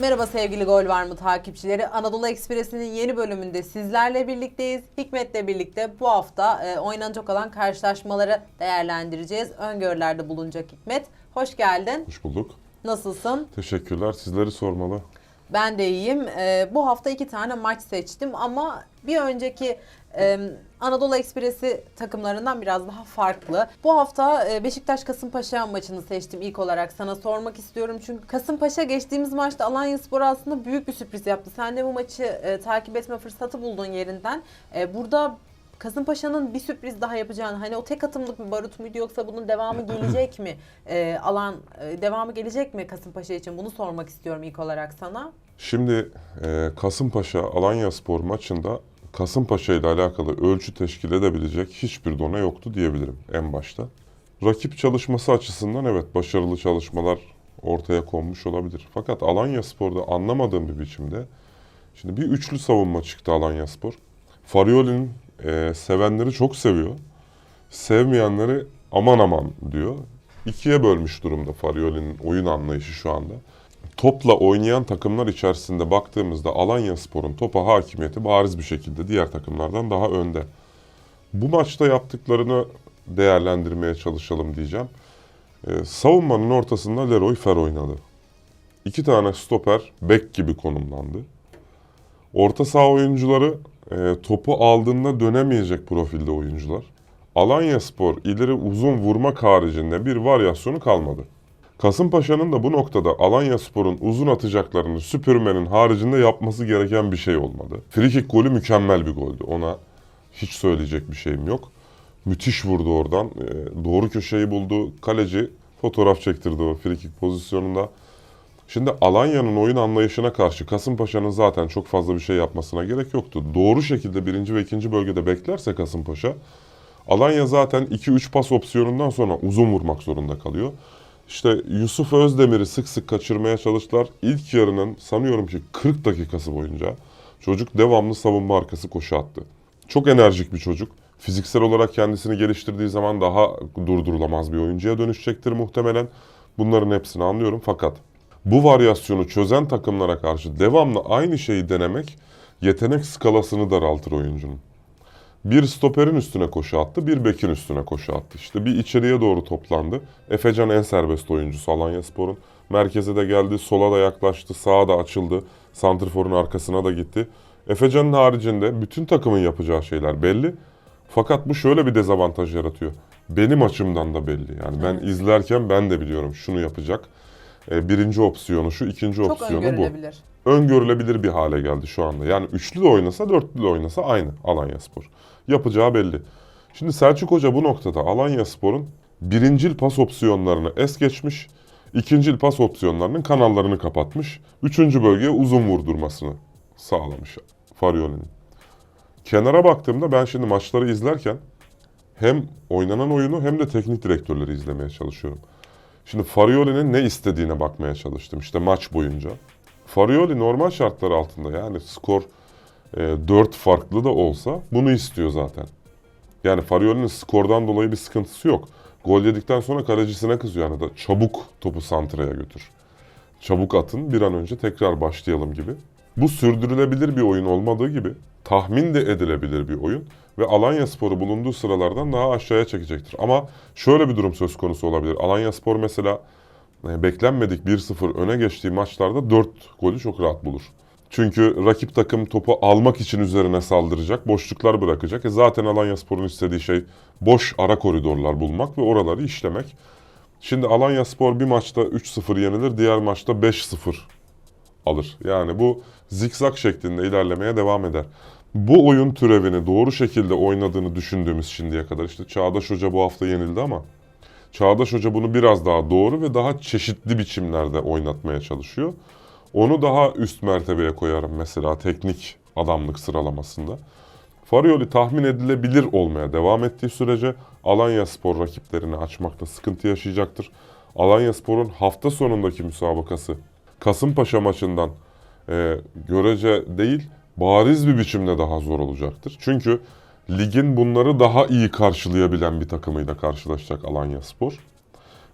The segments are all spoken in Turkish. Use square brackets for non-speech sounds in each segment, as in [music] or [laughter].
Merhaba sevgili Gol Var mı takipçileri. Anadolu Ekspresi'nin yeni bölümünde sizlerle birlikteyiz. Hikmet'le birlikte bu hafta e, oynanacak olan karşılaşmaları değerlendireceğiz. Öngörülerde bulunacak Hikmet. Hoş geldin. Hoş bulduk. Nasılsın? Teşekkürler. Sizleri sormalı. Ben de iyiyim. E, bu hafta iki tane maç seçtim ama bir önceki Anadolu Ekspresi takımlarından biraz daha farklı. Bu hafta e, Beşiktaş Kasımpaşa maçını seçtim ilk olarak sana sormak istiyorum. Çünkü Kasımpaşa geçtiğimiz maçta Alanya Spor aslında büyük bir sürpriz yaptı. Sen de bu maçı e, takip etme fırsatı buldun yerinden. E, burada Kasımpaşa'nın bir sürpriz daha yapacağını hani o tek atımlık bir barut muydu yoksa bunun devamı gelecek mi? E, alan e, devamı gelecek mi Kasımpaşa için? Bunu sormak istiyorum ilk olarak sana. Şimdi e, Kasımpaşa Alanya Spor maçında Kasımpaşa ile alakalı ölçü teşkil edebilecek hiçbir dona yoktu diyebilirim en başta. Rakip çalışması açısından evet başarılı çalışmalar ortaya konmuş olabilir. Fakat Alanya Spor'da anlamadığım bir biçimde şimdi bir üçlü savunma çıktı Alanya Spor. Farioli'nin e, sevenleri çok seviyor. Sevmeyenleri aman aman diyor. İkiye bölmüş durumda Farioli'nin oyun anlayışı şu anda. Topla oynayan takımlar içerisinde baktığımızda Alanya Spor'un topa hakimiyeti bariz bir şekilde diğer takımlardan daha önde. Bu maçta yaptıklarını değerlendirmeye çalışalım diyeceğim. Ee, savunmanın ortasında Leroy Fer oynadı. İki tane stoper bek gibi konumlandı. Orta saha oyuncuları e, topu aldığında dönemeyecek profilde oyuncular. Alanya Spor ileri uzun vurmak haricinde bir varyasyonu kalmadı. Kasımpaşa'nın da bu noktada Alanya Spor'un uzun atacaklarını süpürmenin haricinde yapması gereken bir şey olmadı. Frikik golü mükemmel bir goldü. Ona hiç söyleyecek bir şeyim yok. Müthiş vurdu oradan. Ee, doğru köşeyi buldu. Kaleci fotoğraf çektirdi o frikik pozisyonunda. Şimdi Alanya'nın oyun anlayışına karşı Kasımpaşa'nın zaten çok fazla bir şey yapmasına gerek yoktu. Doğru şekilde birinci ve ikinci bölgede beklerse Kasımpaşa, Alanya zaten 2-3 pas opsiyonundan sonra uzun vurmak zorunda kalıyor. İşte Yusuf Özdemir'i sık sık kaçırmaya çalıştılar. İlk yarının sanıyorum ki 40 dakikası boyunca çocuk devamlı savunma arkası koşu attı. Çok enerjik bir çocuk. Fiziksel olarak kendisini geliştirdiği zaman daha durdurulamaz bir oyuncuya dönüşecektir muhtemelen. Bunların hepsini anlıyorum fakat bu varyasyonu çözen takımlara karşı devamlı aynı şeyi denemek yetenek skalasını daraltır oyuncunun. Bir stoperin üstüne koşu attı, bir bekin üstüne koşu attı. İşte bir içeriye doğru toplandı. Efecan en serbest oyuncusu Alanya Spor'un. Merkeze de geldi, sola da yaklaştı, sağa da açıldı. Santrfor'un arkasına da gitti. Efecan'ın haricinde bütün takımın yapacağı şeyler belli. Fakat bu şöyle bir dezavantaj yaratıyor. Benim açımdan da belli. Yani ben izlerken ben de biliyorum şunu yapacak. Ee, Birinci opsiyonu şu, ikinci Çok opsiyonu bu öngörülebilir. bir hale geldi şu anda. Yani üçlü de oynasa, dörtlü de oynasa aynı Alanya Spor. Yapacağı belli. Şimdi Selçuk Hoca bu noktada Alanya Spor'un birincil pas opsiyonlarını es geçmiş, ikincil pas opsiyonlarının kanallarını kapatmış, üçüncü bölgeye uzun vurdurmasını sağlamış Farioli'nin. Kenara baktığımda ben şimdi maçları izlerken hem oynanan oyunu hem de teknik direktörleri izlemeye çalışıyorum. Şimdi Farioli'nin ne istediğine bakmaya çalıştım işte maç boyunca. Farioli normal şartlar altında yani skor e, 4 farklı da olsa bunu istiyor zaten. Yani Farioli'nin skordan dolayı bir sıkıntısı yok. Gol yedikten sonra kalecisine kızıyor yani da çabuk topu santraya götür. Çabuk atın bir an önce tekrar başlayalım gibi. Bu sürdürülebilir bir oyun olmadığı gibi tahmin de edilebilir bir oyun ve Alanya Spor'u bulunduğu sıralardan daha aşağıya çekecektir. Ama şöyle bir durum söz konusu olabilir. Alanya Spor mesela e, beklenmedik 1-0 öne geçtiği maçlarda 4 golü çok rahat bulur. Çünkü rakip takım topu almak için üzerine saldıracak, boşluklar bırakacak. E zaten Alanya Spor'un istediği şey boş ara koridorlar bulmak ve oraları işlemek. Şimdi Alanya Spor bir maçta 3-0 yenilir, diğer maçta 5-0 alır. Yani bu zikzak şeklinde ilerlemeye devam eder. Bu oyun türevini doğru şekilde oynadığını düşündüğümüz şimdiye kadar işte Çağdaş Hoca bu hafta yenildi ama Çağdaş Hoca bunu biraz daha doğru ve daha çeşitli biçimlerde oynatmaya çalışıyor. Onu daha üst mertebeye koyarım mesela teknik adamlık sıralamasında. Farioli tahmin edilebilir olmaya devam ettiği sürece Alanya Spor rakiplerini açmakta sıkıntı yaşayacaktır. Alanya Spor'un hafta sonundaki müsabakası Kasımpaşa maçından e, görece değil bariz bir biçimde daha zor olacaktır. Çünkü ligin bunları daha iyi karşılayabilen bir takımıyla karşılaşacak Alanya Spor.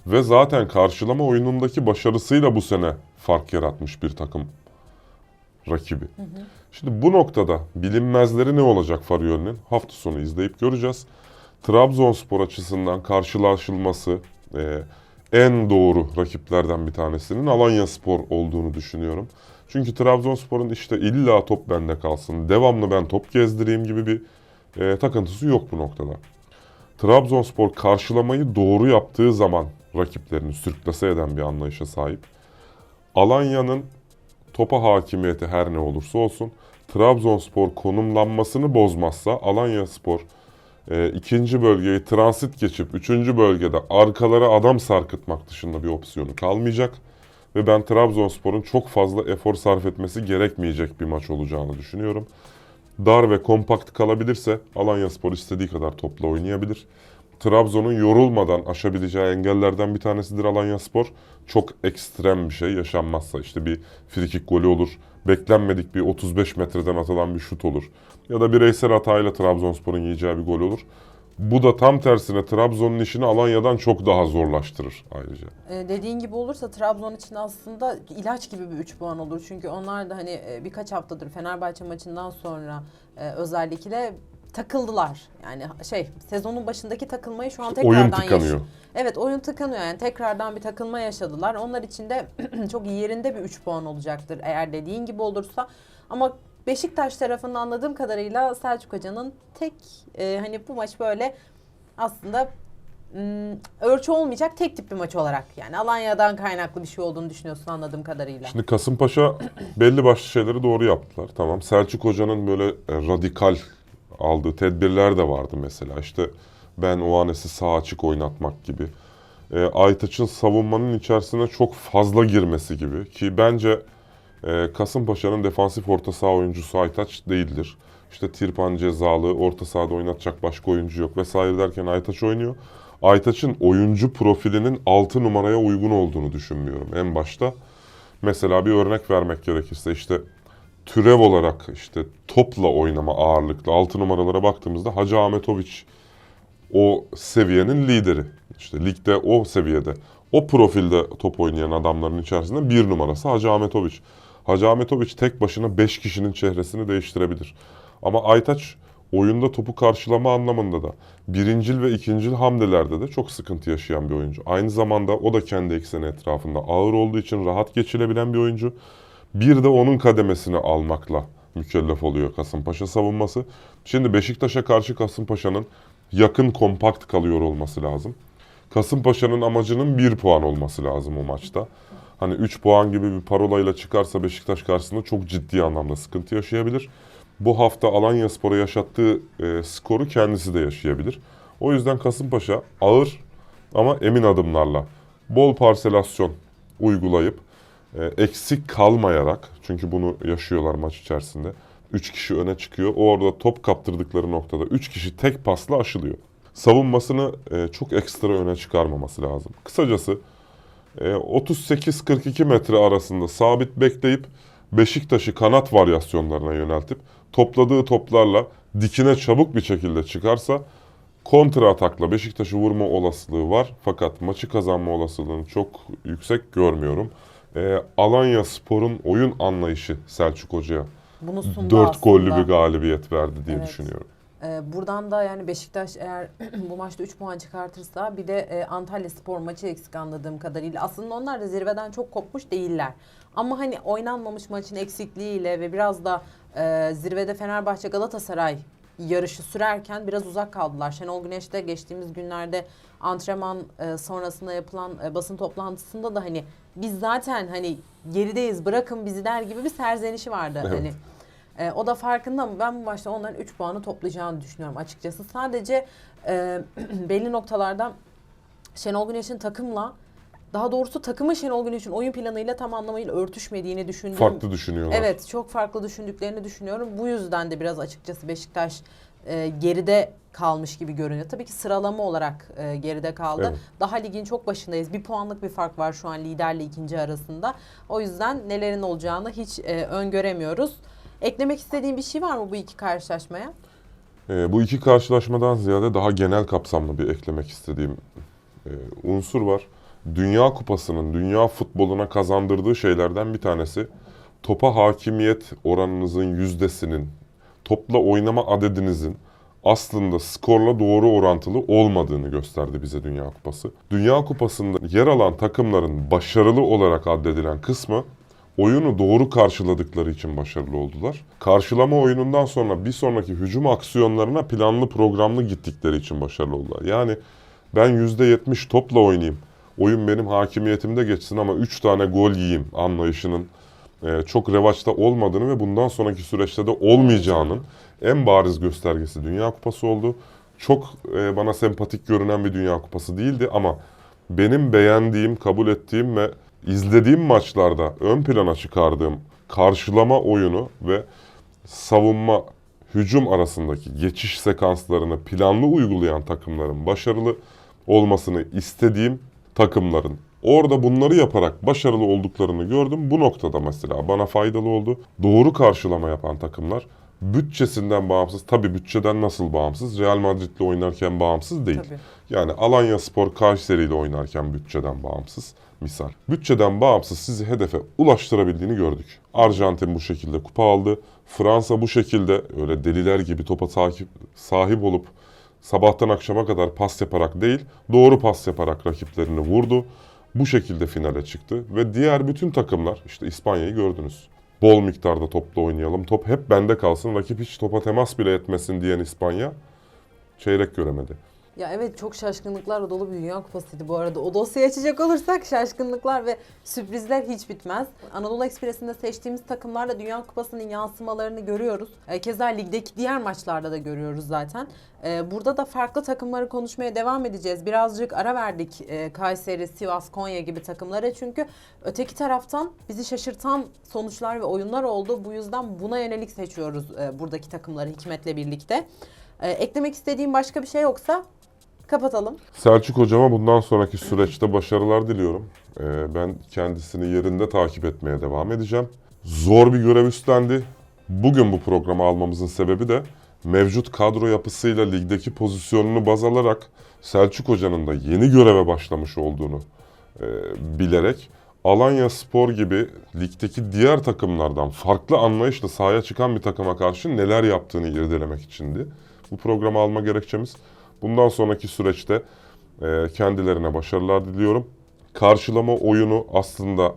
Ve zaten karşılama oyunundaki başarısıyla bu sene fark yaratmış bir takım rakibi. Şimdi bu noktada bilinmezleri ne olacak Faryoli'nin? Hafta sonu izleyip göreceğiz. Trabzonspor açısından karşılaşılması e, en doğru rakiplerden bir tanesinin Alanya Spor olduğunu düşünüyorum. Çünkü Trabzonspor'un işte illa top bende kalsın, devamlı ben top gezdireyim gibi bir e, takıntısı yok bu noktada. Trabzonspor karşılamayı doğru yaptığı zaman rakiplerini sürklase eden bir anlayışa sahip. Alanya'nın topa hakimiyeti her ne olursa olsun Trabzonspor konumlanmasını bozmazsa Alanya Spor e, ikinci bölgeyi transit geçip üçüncü bölgede arkalara adam sarkıtmak dışında bir opsiyonu kalmayacak. Ve ben Trabzonspor'un çok fazla efor sarf etmesi gerekmeyecek bir maç olacağını düşünüyorum. Dar ve kompakt kalabilirse Alanya Spor istediği kadar topla oynayabilir. Trabzon'un yorulmadan aşabileceği engellerden bir tanesidir Alanya Spor. Çok ekstrem bir şey yaşanmazsa işte bir frikik golü olur. Beklenmedik bir 35 metreden atılan bir şut olur. Ya da bireysel hatayla Trabzonspor'un yiyeceği bir gol olur. Bu da tam tersine Trabzon'un işini Alanya'dan çok daha zorlaştırır ayrıca. Ee, dediğin gibi olursa Trabzon için aslında ilaç gibi bir 3 puan olur. Çünkü onlar da hani e, birkaç haftadır Fenerbahçe maçından sonra e, özellikle takıldılar. Yani şey sezonun başındaki takılmayı şu an İşte tekrardan oyun tıkanıyor. yaşıyor. Evet oyun tıkanıyor yani tekrardan bir takılma yaşadılar. Onlar için de [clears throat] çok yerinde bir 3 puan olacaktır eğer dediğin gibi olursa. Ama Beşiktaş tarafından anladığım kadarıyla Selçuk Hoca'nın tek e, hani bu maç böyle aslında ım, ölçü olmayacak tek tip bir maç olarak yani Alanya'dan kaynaklı bir şey olduğunu düşünüyorsun anladığım kadarıyla. Şimdi Kasımpaşa belli başlı şeyleri doğru yaptılar. Tamam. Selçuk Hoca'nın böyle e, radikal aldığı tedbirler de vardı mesela. İşte ben o anesi sağ açık oynatmak gibi. E, Aytaç'ın savunmanın içerisine çok fazla girmesi gibi. Ki bence e, Kasımpaşa'nın defansif orta saha oyuncusu Aytaç değildir. İşte Tirpan cezalı, orta sahada oynatacak başka oyuncu yok vesaire derken Aytaç oynuyor. Aytaç'ın oyuncu profilinin 6 numaraya uygun olduğunu düşünmüyorum en başta. Mesela bir örnek vermek gerekirse işte türev olarak işte topla oynama ağırlıklı 6 numaralara baktığımızda Hacı Ahmetoviç o seviyenin lideri. İşte ligde o seviyede o profilde top oynayan adamların içerisinde bir numarası Hacı Ahmetoviç. Hacı Ahmetoviç tek başına 5 kişinin çehresini değiştirebilir. Ama Aytaç oyunda topu karşılama anlamında da birincil ve ikincil hamlelerde de çok sıkıntı yaşayan bir oyuncu. Aynı zamanda o da kendi ekseni etrafında ağır olduğu için rahat geçilebilen bir oyuncu. Bir de onun kademesini almakla mükellef oluyor Kasımpaşa savunması. Şimdi Beşiktaş'a karşı Kasımpaşa'nın yakın kompakt kalıyor olması lazım. Kasımpaşa'nın amacının 1 puan olması lazım o maçta. Hani 3 puan gibi bir parolayla çıkarsa Beşiktaş karşısında çok ciddi anlamda sıkıntı yaşayabilir. Bu hafta Alanya Spor'a yaşattığı e, skoru kendisi de yaşayabilir. O yüzden Kasımpaşa ağır ama emin adımlarla bol parselasyon uygulayıp eksik kalmayarak çünkü bunu yaşıyorlar maç içerisinde. 3 kişi öne çıkıyor. Orada top kaptırdıkları noktada 3 kişi tek pasla aşılıyor. Savunmasını e, çok ekstra öne çıkarmaması lazım. Kısacası e, 38-42 metre arasında sabit bekleyip Beşiktaş'ı kanat varyasyonlarına yöneltip topladığı toplarla dikine çabuk bir şekilde çıkarsa kontra atakla Beşiktaş'ı vurma olasılığı var. Fakat maçı kazanma olasılığını çok yüksek görmüyorum. E, Alanya Spor'un oyun anlayışı Selçuk Hoca'ya Bunu sundu 4 aslında. gollü bir galibiyet verdi diye Evet. düşünüyorum. Ee, buradan da yani Beşiktaş eğer [clears throat] bu maçta 3 puan çıkartırsa bir de e, Antalya Spor maçı eksik anladığım kadarıyla. Aslında onlar da zirveden çok kopmuş değiller. Ama hani oynanmamış maçın eksikliğiyle ve biraz da e, zirvede Fenerbahçe Galatasaray yarışı sürerken biraz uzak kaldılar. Şenol Güneş de geçtiğimiz günlerde antrenman e, sonrasında yapılan e, basın toplantısında da hani biz zaten hani gerideyiz bırakın bizi der gibi bir serzenişi vardı. Evet. Hani e, o da farkında ama ben bu maçta onların 3 puanı toplayacağını düşünüyorum açıkçası. Sadece e, [clears throat] belli noktalarda Şenol Güneş'in takımla daha doğrusu takımın Şenol Güneş'in oyun planıyla tam anlamıyla örtüşmediğini düşündüğüm Farklı düşünüyorlar. Evet çok farklı düşündüklerini düşünüyorum. Bu yüzden de biraz açıkçası Beşiktaş e, geride kalmış gibi görünüyor. Tabii ki sıralama olarak e, geride kaldı. Evet. Daha ligin çok başındayız. Bir puanlık bir fark var şu an liderle ikinci arasında. O yüzden nelerin olacağını hiç e, öngöremiyoruz. Eklemek istediğin bir şey var mı bu iki karşılaşmaya? Ee, bu iki karşılaşmadan ziyade daha genel kapsamlı bir eklemek istediğim e, unsur var. Dünya Kupası'nın dünya futboluna kazandırdığı şeylerden bir tanesi topa hakimiyet oranınızın yüzdesinin, topla oynama adedinizin aslında skorla doğru orantılı olmadığını gösterdi bize Dünya Kupası. Dünya Kupası'nda yer alan takımların başarılı olarak addedilen kısmı oyunu doğru karşıladıkları için başarılı oldular. Karşılama oyunundan sonra bir sonraki hücum aksiyonlarına planlı programlı gittikleri için başarılı oldular. Yani ben %70 topla oynayayım, oyun benim hakimiyetimde geçsin ama 3 tane gol yiyeyim anlayışının e, çok revaçta olmadığını ve bundan sonraki süreçte de olmayacağının en bariz göstergesi Dünya Kupası oldu. Çok e, bana sempatik görünen bir Dünya Kupası değildi ama benim beğendiğim, kabul ettiğim ve izlediğim maçlarda ön plana çıkardığım karşılama oyunu ve savunma hücum arasındaki geçiş sekanslarını planlı uygulayan takımların başarılı olmasını istediğim takımların orada bunları yaparak başarılı olduklarını gördüm. Bu noktada mesela bana faydalı oldu. Doğru karşılama yapan takımlar bütçesinden bağımsız, tabii bütçeden nasıl bağımsız? Real Madrid'le oynarken bağımsız değil. Tabii. Yani Alanya Spor Kayseri ile oynarken bütçeden bağımsız misal. Bütçeden bağımsız sizi hedefe ulaştırabildiğini gördük. Arjantin bu şekilde kupa aldı. Fransa bu şekilde öyle deliler gibi topa takip, sahip olup sabahtan akşama kadar pas yaparak değil, doğru pas yaparak rakiplerini vurdu. Bu şekilde finale çıktı ve diğer bütün takımlar işte İspanya'yı gördünüz. Bol miktarda topla oynayalım. Top hep bende kalsın. Rakip hiç topa temas bile etmesin diyen İspanya çeyrek göremedi. Ya evet çok şaşkınlıklarla dolu bir Dünya Kupası'ydı bu arada. O dosyayı açacak olursak şaşkınlıklar ve sürprizler hiç bitmez. Anadolu Ekspresi'nde seçtiğimiz takımlarla Dünya Kupası'nın yansımalarını görüyoruz. E, Keza ligdeki diğer maçlarda da görüyoruz zaten. E, Burada da farklı takımları konuşmaya devam edeceğiz. Birazcık ara verdik e, Kayseri, Sivas, Konya gibi takımlara. Çünkü öteki taraftan bizi şaşırtan sonuçlar ve oyunlar oldu. Bu yüzden buna yönelik seçiyoruz e, buradaki takımları Hikmet'le birlikte. E, Eklemek istediğim başka bir şey yoksa kapatalım. Selçuk hocama bundan sonraki süreçte başarılar diliyorum. Ee, ben kendisini yerinde takip etmeye devam edeceğim. Zor bir görev üstlendi. Bugün bu programı almamızın sebebi de mevcut kadro yapısıyla ligdeki pozisyonunu baz alarak Selçuk hocanın da yeni göreve başlamış olduğunu e, bilerek Alanya Spor gibi ligdeki diğer takımlardan farklı anlayışla sahaya çıkan bir takıma karşı neler yaptığını irdelemek içindi. Bu programı alma gerekçemiz. Bundan sonraki süreçte e, kendilerine başarılar diliyorum. Karşılama oyunu aslında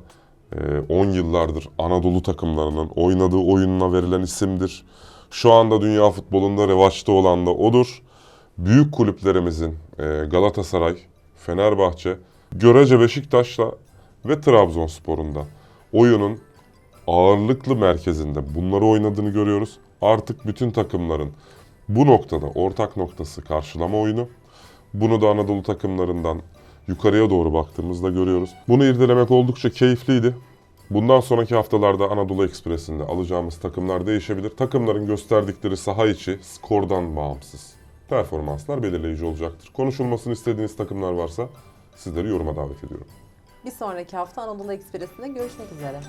e, 10 yıllardır Anadolu takımlarının oynadığı oyununa verilen isimdir. Şu anda dünya futbolunda revaçta olan da odur. Büyük kulüplerimizin e, Galatasaray, Fenerbahçe, görece Beşiktaş'la ve Trabzonspor'un da oyunun ağırlıklı merkezinde bunları oynadığını görüyoruz. Artık bütün takımların bu noktada ortak noktası karşılama oyunu. Bunu da Anadolu takımlarından yukarıya doğru baktığımızda görüyoruz. Bunu irdelemek oldukça keyifliydi. Bundan sonraki haftalarda Anadolu Ekspresi'nde alacağımız takımlar değişebilir. Takımların gösterdikleri saha içi skordan bağımsız performanslar belirleyici olacaktır. Konuşulmasını istediğiniz takımlar varsa sizleri yoruma davet ediyorum. Bir sonraki hafta Anadolu Ekspresi'nde görüşmek üzere.